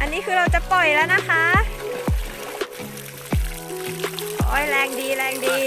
อันนี้คือเราจะปล่อยแล้วนะคะ โอ้ยแรงดีแรงดี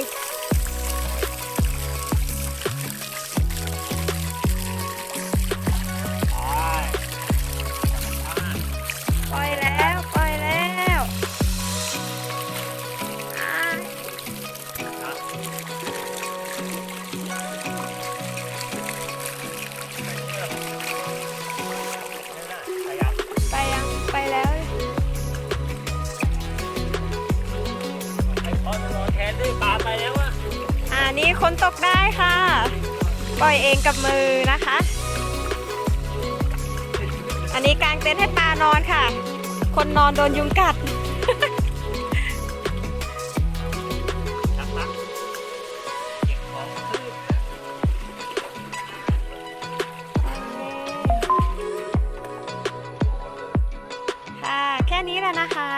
นี่คนตกได้ค่ะ ปล่อยเองกับมือนะคะ อันนี้กางเต็นท์ให้ปลานอนค่ะ คนนอนโดนยุงกัดค่ะ แค่นี้แหละนะคะ